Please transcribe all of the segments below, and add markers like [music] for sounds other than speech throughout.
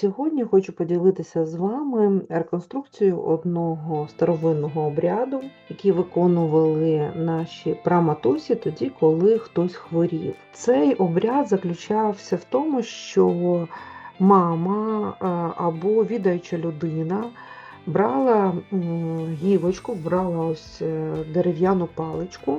Сьогодні хочу поділитися з вами реконструкцією одного старовинного обряду, який виконували наші праматусі тоді, коли хтось хворів. Цей обряд заключався в тому, що мама або відаюча людина брала гілочку, брала ось е, дерев'яну паличку.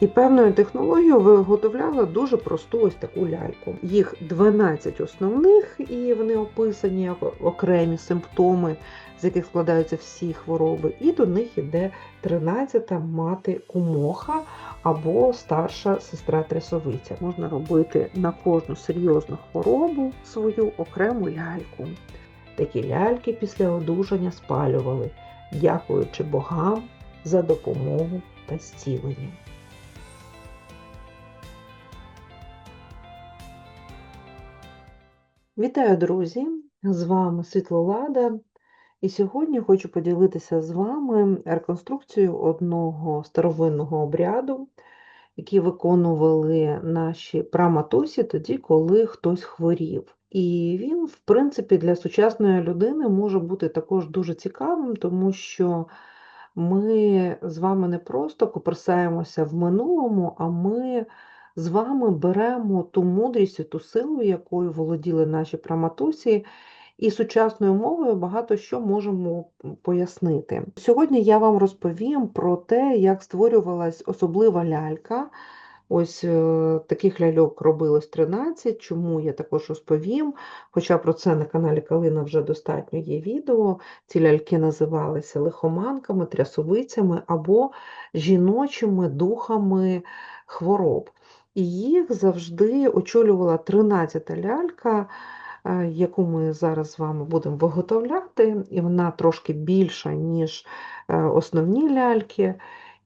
І певною технологією виготовляла дуже просту ось таку ляльку. Їх 12 основних, і вони описані як окремі симптоми, з яких складаються всі хвороби. І до них іде 13-та мати кумоха або старша сестра трясовиця. Можна робити на кожну серйозну хворобу свою окрему ляльку. Такі ляльки після одужання спалювали, дякуючи богам за допомогу та зцілення. Вітаю, друзі! З вами Світлолада. І сьогодні хочу поділитися з вами реконструкцією одного старовинного обряду, який виконували наші праматусі тоді, коли хтось хворів. І він, в принципі, для сучасної людини може бути також дуже цікавим, тому що ми з вами не просто коперсаємося в минулому, а ми з вами беремо ту мудрість і ту силу, якою володіли наші праматусі, і сучасною мовою багато що можемо пояснити. Сьогодні я вам розповім про те, як створювалась особлива лялька. Ось е, таких ляльок робилось 13, чому я також розповім. Хоча про це на каналі Калина вже достатньо є відео. Ці ляльки називалися лихоманками, трясовицями або жіночими духами хвороб. І їх завжди очолювала 13-та лялька, е, яку ми зараз з вами будемо виготовляти, і вона трошки більша, ніж е, основні ляльки,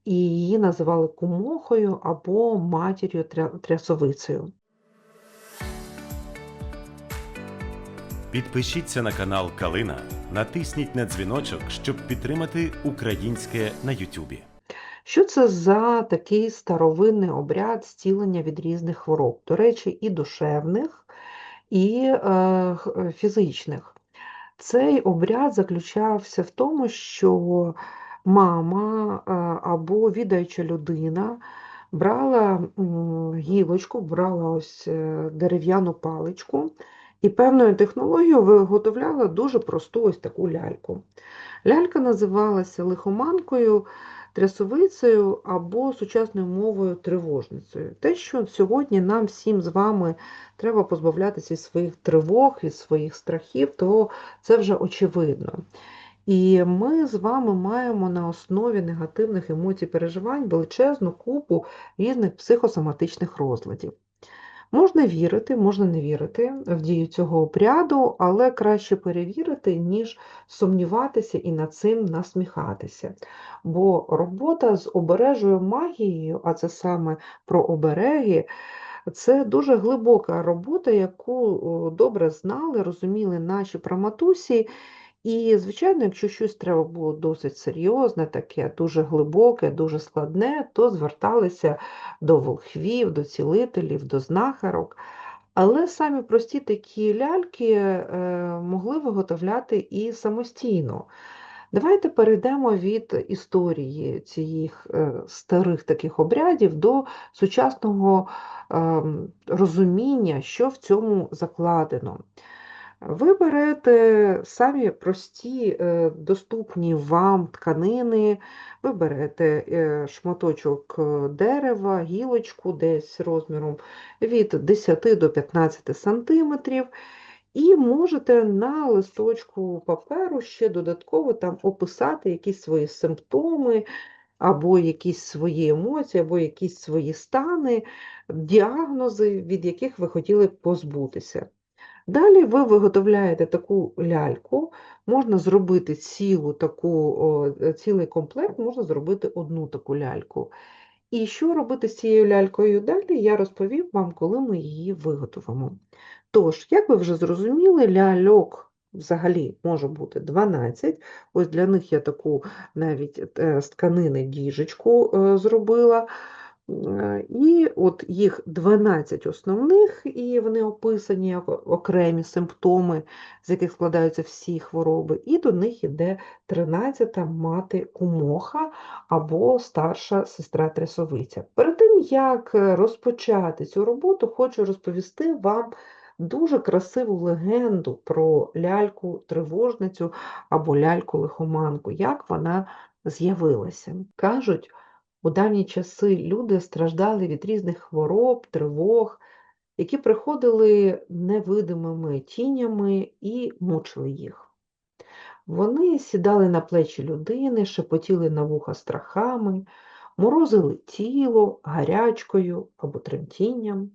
і її називали кумохою або матір'ю тря- трясовицею. Підпишіться на канал Калина, натисніть на дзвіночок, щоб підтримати українське на Ютубі. Що це за такий старовинний обряд зцілення від різних хвороб? До речі, і душевних, і е, е, фізичних. Цей обряд заключався в тому, що мама е, або відаюча людина брала гілочку, брала ось е, дерев'яну паличку і певною технологією виготовляла дуже просту ось таку ляльку. Лялька називалася лихоманкою, трясовицею або сучасною мовою тривожницею. Те, що сьогодні нам всім з вами треба позбавлятися від своїх тривог, від своїх страхів, то це вже очевидно. І ми з вами маємо на основі негативних емоцій переживань величезну купу різних психосоматичних розладів. Можна вірити, можна не вірити в дію цього обряду, але краще перевірити, ніж сумніватися і над цим насміхатися. Бо робота з обережою магією, а це саме про обереги, це дуже глибока робота, яку добре знали, розуміли наші праматусі. І, звичайно, якщо щось треба було досить серйозне, таке дуже глибоке, дуже складне, то зверталися до волхвів, до цілителів, до знахарок. Але самі прості такі ляльки е, могли виготовляти і самостійно. Давайте перейдемо від історії цих е, старих таких обрядів до сучасного ем, розуміння, що в цьому закладено. Ви берете самі прості, е, доступні вам тканини, ви берете е, шматочок е, дерева, гілочку десь розміром від 10 до 15 сантиметрів, і можете на листочку паперу ще додатково там описати якісь свої симптоми, або якісь свої емоції, або якісь свої стани, діагнози, від яких ви хотіли позбутися. Далі ви виготовляєте таку ляльку, можна зробити цілу таку, е, цілий комплект, можна зробити одну таку ляльку. І що робити з цією лялькою далі, я розповім вам, коли ми її виготовимо. Тож, як ви вже зрозуміли, ляльок взагалі може бути 12. Ось для них я таку навіть е, з тканини діжечку е, зробила. Е, І от їх 12 основних, і вони описані як окремі симптоми, з яких складаються всі хвороби, і до них іде 13 мати кумоха або старша сестра трясовиця. Перед тим, як розпочати цю роботу, хочу розповісти вам дуже красиву легенду про ляльку-тривожницю або ляльку-лихоманку, як вона з'явилася. Кажуть, у давні часи люди страждали від різних хвороб, тривог, які приходили невидимими тінями і мучили їх. Вони сідали на плечі людини, шепотіли на вуха страхами, морозили тіло гарячкою або тремтінням.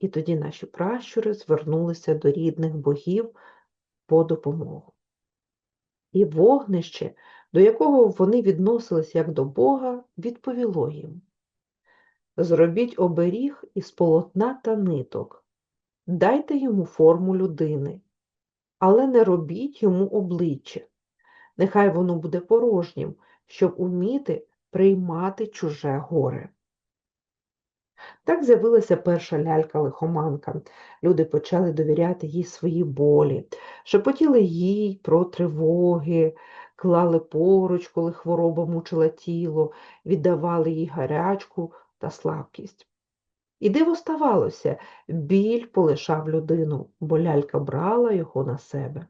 І тоді наші пращури звернулися до рідних богів по допомогу. І вогнище, до якого вони відносились як до Бога, відповіло їм. Зробіть оберіг із полотна та ниток, дайте йому форму людини, але не робіть йому обличчя. Нехай воно буде порожнім, щоб уміти приймати чуже горе. Так з'явилася перша лялька-лихоманка. Люди почали довіряти їй свої болі, шепотіли їй про тривоги, клали поруч, коли хвороба мучила тіло, віддавали їй гарячку та слабкість. І диво ставалося, біль полишав людину, бо лялька брала його на себе.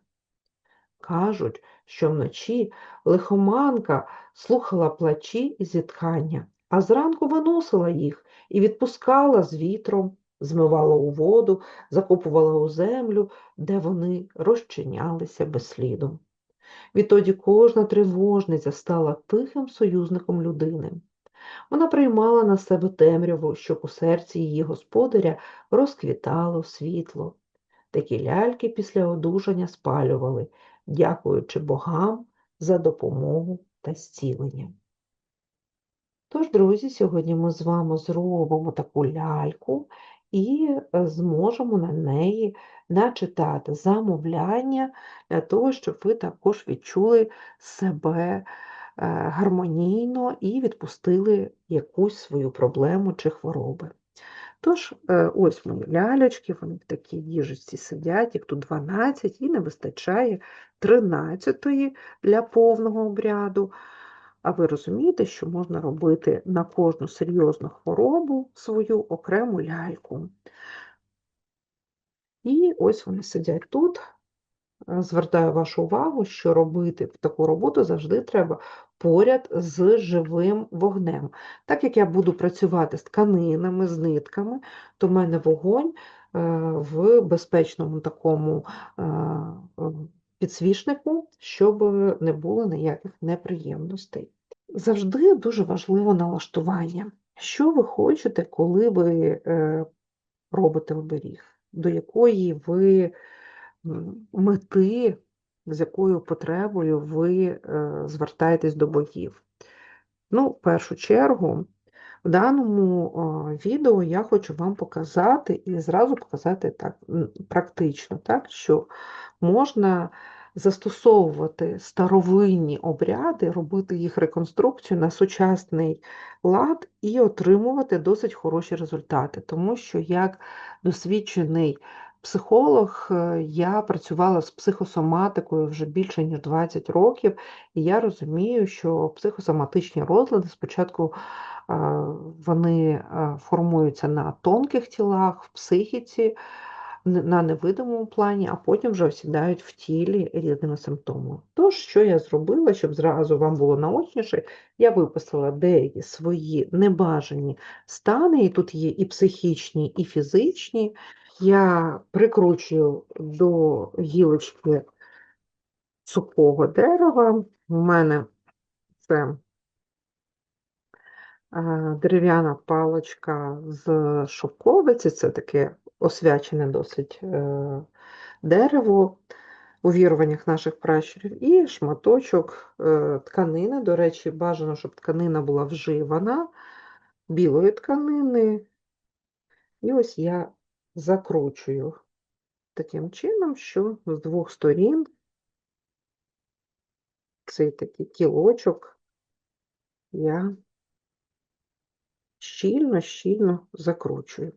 Кажуть, що вночі лихоманка слухала плачі і зітхання, а зранку виносила їх і відпускала з вітром, змивала у воду, закопувала у землю, де вони розчинялися безслідом. Відтоді кожна тривожниця стала тихим союзником людини. Вона приймала на себе темряву, щоб у серці її господаря розквітало світло. Такі ляльки після одужання спалювали, дякуючи богам за допомогу та зцілення. Тож, друзі, сьогодні ми з вами зробимо таку ляльку і е, зможемо на неї начитати замовляння для того, щоб ви також відчули себе е, гармонійно і відпустили якусь свою проблему чи хвороби. Тож, е, ось мої лялечки, вони в такій діжечці сидять, їх тут 12, і не вистачає 13 для повного обряду. А ви розумієте, що можна робити на кожну серйозну хворобу свою окрему ляльку. І ось вони сидять тут. Звертаю вашу увагу, що робити таку роботу завжди треба поряд з живим вогнем. Так як я буду працювати з тканинами, з нитками, то в мене вогонь е, в безпечному такому е, підсвічнику, щоб не було ніяких неприємностей. Завжди дуже важливо налаштування. Що ви хочете, коли ви е, робите оберіг, до якої ви мети, з якою потребою ви е, звертаєтесь до богів. Ну, в першу чергу, в даному відео я хочу вам показати і зразу показати так практично, так, що можна застосовувати старовинні обряди, робити їх реконструкцію на сучасний лад і отримувати досить хороші результати, тому що як досвідчений психолог, е, я працювала з психосоматикою вже більше ніж 20 років, і я розумію, що психосоматичні розлади спочатку е, вони е, формуються на тонких тілах, в психіці, на невидимому плані, а потім вже осідають в тілі різними симптомами. Тож, що я зробила, щоб зразу вам було наочніше, я виписала деякі свої небажані стани, і тут є і психічні, і фізичні. Я прикручую до гілочки сухого дерева. У мене це е, дерев'яна паличка з шовковиці, це таке освячене досить е, дерево у віруваннях наших пращурів, і шматочок е, тканини. До речі, бажано, щоб тканина була вживана, білої тканини. І ось я закручую таким чином, що з двох сторін цей такий кілочок я щільно, щільно закручую.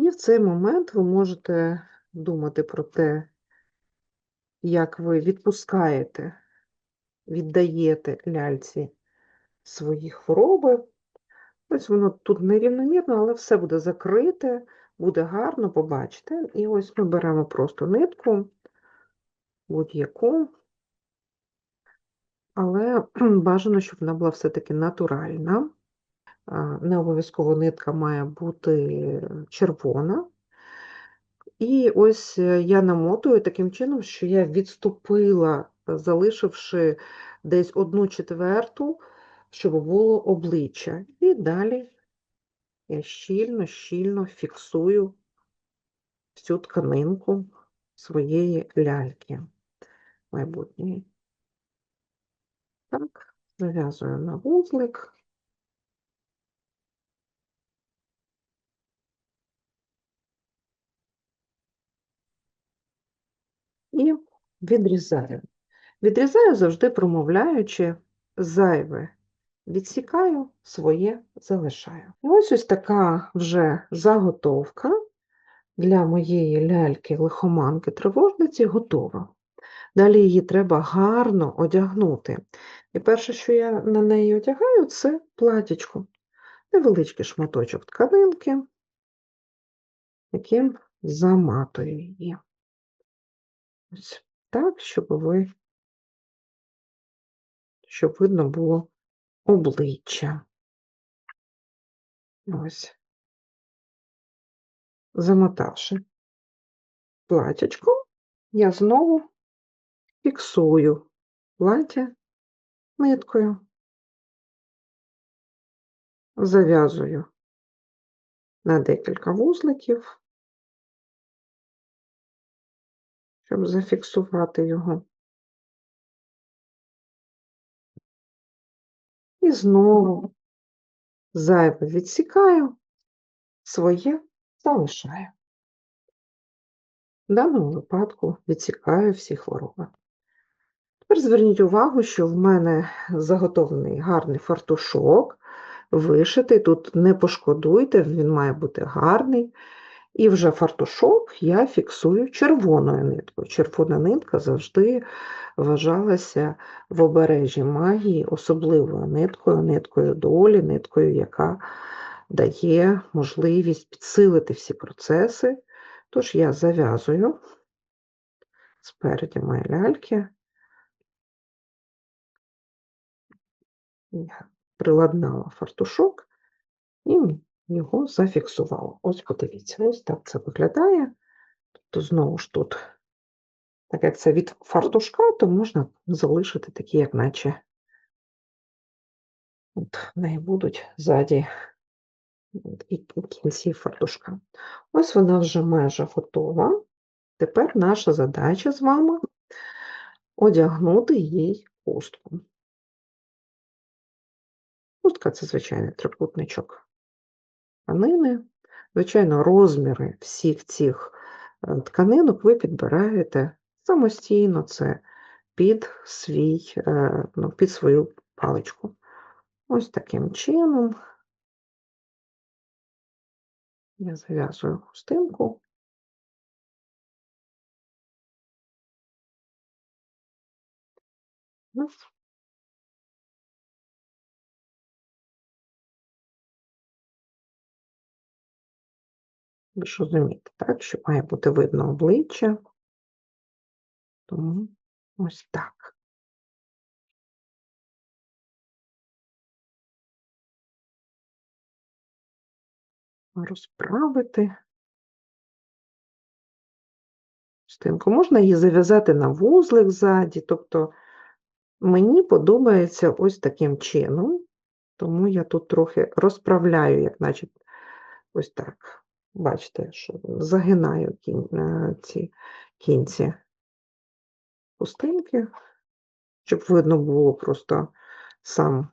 І в цей момент ви можете думати про те, як ви відпускаєте, віддаєте ляльці свої хвороби. Ось воно тут нерівномірно, але все буде закрите, буде гарно, побачите. І ось ми беремо просто нитку, будь-яку, але [clears throat] бажано, щоб вона була все-таки натуральна. Не обов'язково нитка має бути червона. І ось е, я намотую таким чином, що я відступила, залишивши десь одну четверту, щоб було обличчя. І далі я щільно, щільно фіксую всю тканинку своєї ляльки майбутньої. Так, зав'язую на вузлик. І відрізаю. Відрізаю завжди промовляючи зайве. Відсікаю, своє залишаю. І ось ось така вже заготовка для моєї ляльки-лихоманки тривожниці готова. Далі її треба гарно одягнути. І перше, що я на неї одягаю, це платічко. Невеличкий шматочок тканинки, яким заматую її. Ось так, щоб ви, щоб видно було обличчя. Ось. Замотавши платячком, я знову фіксую плаття ниткою, зав'язую на декілька вузликів, щоб зафіксувати його. І знову зайве відсікаю, своє залишаю. В даному випадку відсікаю всі хвороби. Тепер зверніть увагу, що в мене заготовлений гарний фартушок, вишитий. Тут не пошкодуйте, він має бути гарний. І вже фартушок я фіксую червоною ниткою. Червона нитка завжди вважалася в обережі магії особливою ниткою, ниткою долі, ниткою, яка дає можливість підсилити всі процеси. Тож я зав'язую спереді моєї ляльки. Я приладнала фартушок і його зафіксувала. Ось подивіться, ось так це виглядає. Тобто, знову ж тут, так як це від фартушка, то можна залишити такі, як наче от в неї будуть ззаді і кінці фартушка. Ось вона вже майже готова. Тепер наша задача з вами одягнути їй хустку. Хустка це звичайний трикутничок тканини. Звичайно, розміри всіх цих е, тканинок ви підбираєте самостійно, це під свій, е, ну, під свою паличку. Ось таким чином я зав'язую хустинку. Ви ж розумієте, так, що має бути видно обличчя. Тому ось так. Розправити частинку. Можна її зав'язати на вузлик ззаді, тобто мені подобається ось таким чином, тому я тут трохи розправляю, як наче ось так. Бачите, що загинаю кін, е, ці кінці хустинки, щоб видно було просто сам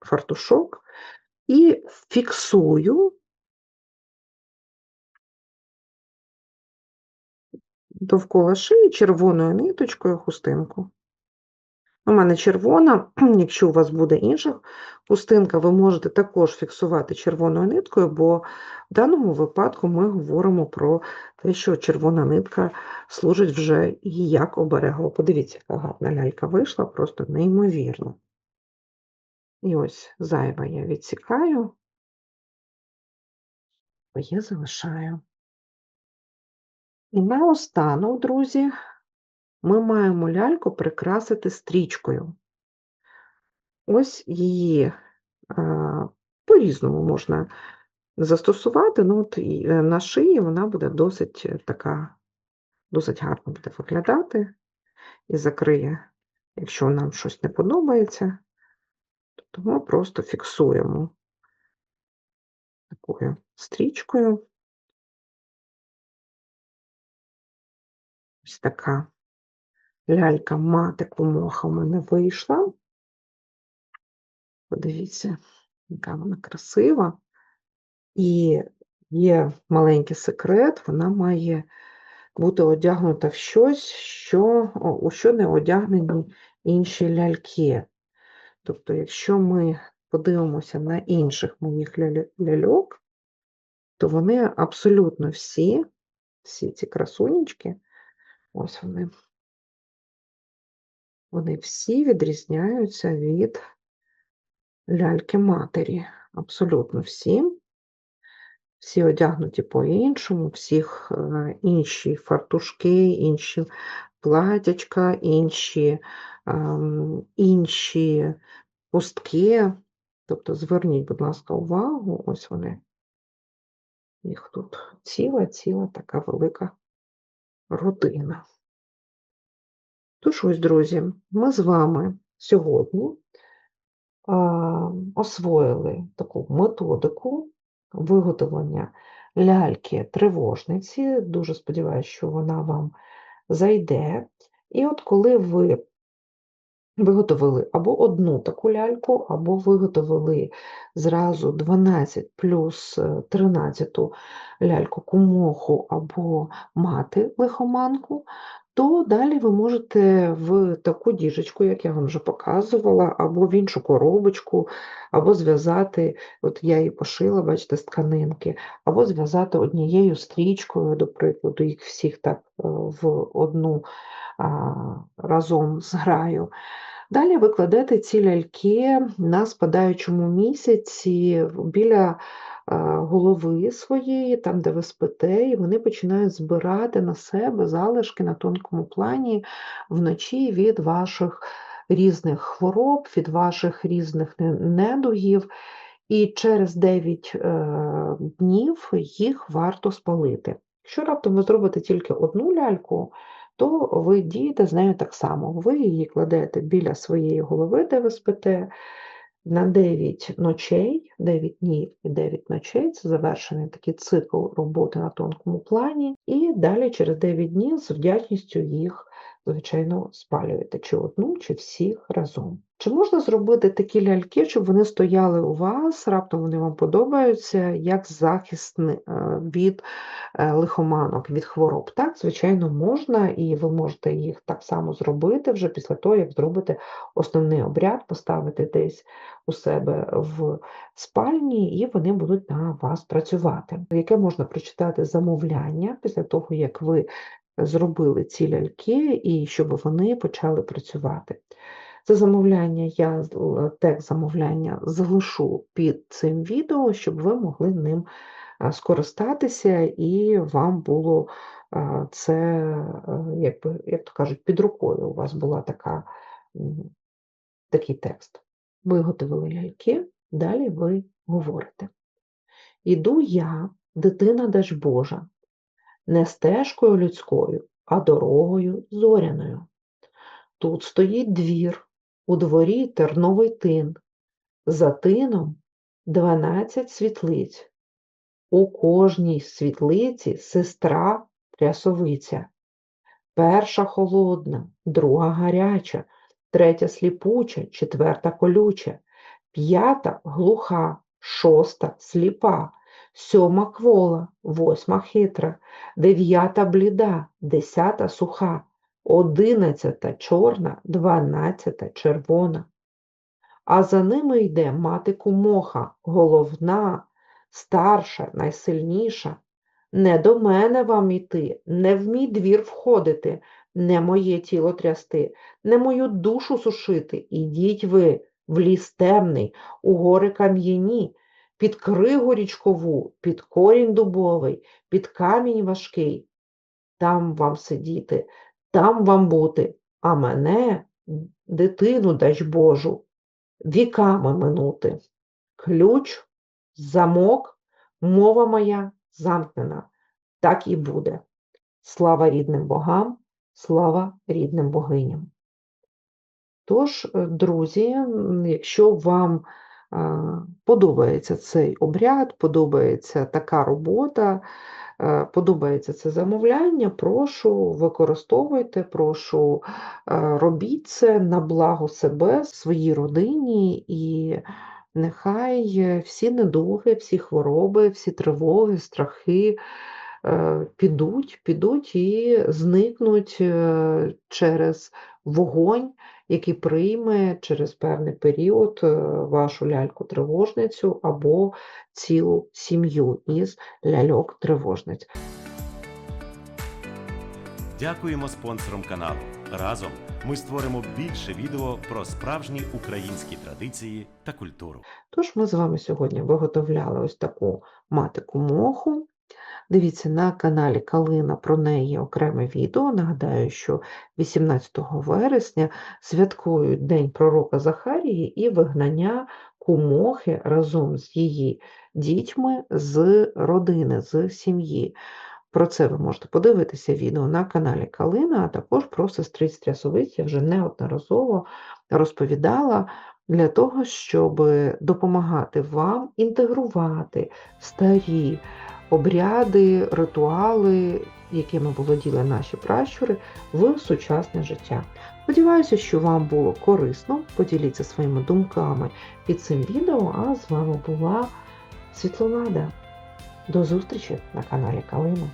фартушок, і фіксую довкола шиї червоною ниточкою хустинку. У мене червона, [clears throat] якщо у вас буде інша хустинка, ви можете також фіксувати червоною ниткою, бо в даному випадку ми говоримо про те, що червона нитка служить вже і як оберегло. Подивіться, яка гарна лялька вийшла, просто неймовірно. І ось зайве я відсікаю, своє залишаю. І наостанок, друзі, ми маємо ляльку прикрасити стрічкою. Ось її по-різному можна застосувати. Ну, от е, на шиї вона буде досить е, така, досить гарно буде виглядати і закриє, якщо нам щось не подобається, то ми просто фіксуємо такою стрічкою. Ось така лялька мати кумоха у мене вийшла. Подивіться, яка вона красива. І є маленький секрет, вона має бути одягнута в щось, що, у що не одягнені інші ляльки. Тобто, якщо ми подивимося на інших моїх ляльок, то вони абсолютно всі, всі ці красунечки, ось вони, вони всі відрізняються від ляльки матері. Абсолютно всі. Всі одягнуті по-іншому, всіх е, інші фартушки, інші платячка, інші, ем, інші пустки. Тобто зверніть, будь ласка, увагу, ось вони. Їх тут ціла, ціла така велика родина. Тож ось, друзі, ми з вами сьогодні освоїли таку методику виготовлення ляльки-тривожниці. Дуже сподіваюся, що вона вам зайде. І от коли ви виготовили або одну таку ляльку, або виготовили зразу 12 плюс е, 13 ляльку кумоху або мати лихоманку, то далі ви можете в таку діжечку, як я вам вже показувала, або в іншу коробочку, або зв'язати, от я її пошила, бачите, з тканинки, або зв'язати однією стрічкою, до прикладу, їх всіх так е, в одну а, разом з граю. Далі ви кладете ці ляльки на спадаючому місяці біля голови своєї, там, де ви спите, і вони починають збирати на себе залишки на тонкому плані вночі від ваших різних хвороб, від ваших різних недугів. І через 9 е, днів їх варто спалити. Якщо раптом ви зробите тільки одну ляльку, то ви дієте з нею так само. Ви її кладете біля своєї голови, де ви спите, на 9 ночей, 9 днів і 9 ночей це завершений такий цикл роботи на тонкому плані, і далі через 9 днів з вдячністю їх, звичайно, спалюєте чи одну, чи всіх разом. Чи можна зробити такі ляльки, щоб вони стояли у вас, раптом вони вам подобаються, як захист е, від е, лихоманок, від хвороб? Так, звичайно, можна, і ви можете їх так само зробити вже після того, як зробите основний обряд, поставити десь у себе в спальні, і вони будуть на вас працювати. Яке можна прочитати замовляння після того, як ви зробили ці ляльки, і щоб вони почали працювати. Це замовляння, я текст замовляння залишу під цим відео, щоб ви могли ним скористатися, і вам було це, е, якби, як то кажуть, під рукою. У вас була така, такий текст. Виготовили ляльки, далі ви говорите. Іду я, дитина Дажбожа, не стежкою людською, а дорогою зоряною. Тут стоїть двір, у дворі терновий тин, за тином дванадцять світлиць. У кожній світлиці сестра трясовиця. Перша холодна, друга гаряча, третя сліпуча, четверта колюча, п'ята глуха, шоста сліпа, сьома квола, восьма хитра, дев'ята бліда, десята суха, одинадцята чорна, дванадцята червона. А за ними йде мати кумоха, головна, старша, найсильніша. Не до мене вам іти, не в мій двір входити, не моє тіло трясти, не мою душу сушити. Ідіть ви в ліс темний, у гори кам'яні, під кригу річкову, під корінь дубовий, під камінь важкий. Там вам сидіти, там вам бути, а мене, дитину, дач Божу, віками минути. Ключ, замок, мова моя замкнена. Так і буде. Слава рідним богам, слава рідним богиням. Тож, друзі, якщо вам подобається цей обряд, подобається така робота, е, подобається це замовляння, прошу використовуйте, прошу е, робіть це на благо себе, своїй родині, і нехай е, всі недуги, всі хвороби, всі тривоги, страхи підуть, підуть і зникнуть через вогонь, який прийме через певний період е, вашу ляльку-тривожницю або цілу сім'ю із ляльок-тривожниць. Дякуємо спонсорам каналу. Разом ми створимо більше відео про справжні українські традиції та культуру. Тож ми з вами сьогодні виготовляли ось таку матику моху. Дивіться, на каналі Калина про неї окреме відео. Нагадаю, що 18 вересня святкують День пророка Захарії і вигнання кумохи разом з її дітьми з родини, з сім'ї. Про це ви можете подивитися відео на каналі Калина, а також про сестриць Трясовиць я вже неодноразово розповідала для того, щоб допомагати вам інтегрувати старі обряди, ритуали, якими володіли наші пращури, в сучасне життя. Сподіваюся, що вам було корисно. Поділіться своїми думками під цим відео, а з вами була Світлонада. До зустрічі на каналі Калина.